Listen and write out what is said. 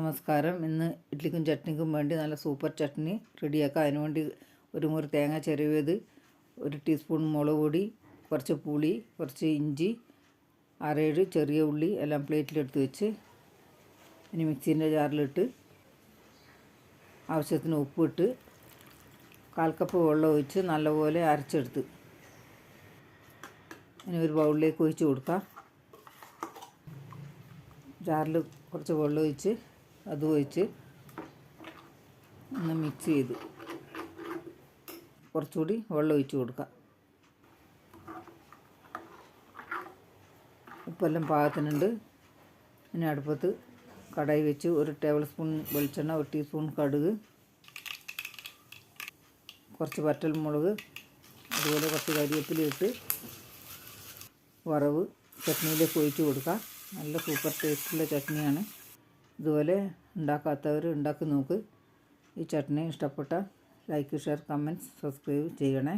നമസ്കാരം. ഇന്ന് ഇഡ്ലിക്കും ചട്നിക്കും വേണ്ടി നല്ല സൂപ്പർ ചട്നി റെഡിയാക്കാം. അതിനുവേണ്ടി ഒരു മുറി തേങ്ങ ചിരവിയത് ഒരു ടീസ്പൂൺ മുളക് പൊടി കുറച്ച് പുളി കുറച്ച് ഇഞ്ചി അരേഴ് ചെറിയ ഉള്ളി എല്ലാം പ്ലേറ്റിലെടുത്ത് വെച്ച് ഇനി മിക്സീന്റെ ജാറിലിട്ട് ആവശ്യത്തിന് ഉപ്പിട്ട് കാൽ കപ്പ് വെള്ളം ഒഴിച്ച് നല്ലപോലെ അരച്ചെടുത്ത് ഇനി ഒരു ബൗളിലേക്ക് ഒഴിച്ച് കൊടുക്കാം. ജാറിൽ കുറച്ച് വെള്ളം ഒഴിച്ച് അത് ഒഴിച്ച് ഒന്ന് മിക്സ് ചെയ്ത് കുറച്ചുകൂടി വെള്ളം ഒഴിച്ച് കൊടുക്കാം. ഉപ്പെല്ലാം പാകത്തിനുണ്ട്. ഇനി അടുപ്പത്ത് കടായി വെച്ച് ഒരു ടേബിൾ സ്പൂൺ വെളിച്ചെണ്ണ ഒരു ടീസ്പൂൺ കടുക് കുറച്ച് വറ്റൽ മുളക് അതുപോലെ കുറച്ച് കരിവേപ്പില ഇട്ട് വറവ് ചട്നിയിലേക്ക് ഒഴിച്ച് കൊടുക്കാം. നല്ല സൂപ്പർ ടേസ്റ്റുള്ള ചട്നിയാണ്. ഇതുപോലെ ഉണ്ടാക്കാത്തവർ ഉണ്ടാക്കി നോക്ക്. ഈ ചട്നി ഇഷ്ടപ്പെട്ട ലൈക്ക് ഷെയർ കമന്റ്സ് സബ്സ്ക്രൈബ് ചെയ്യണേ.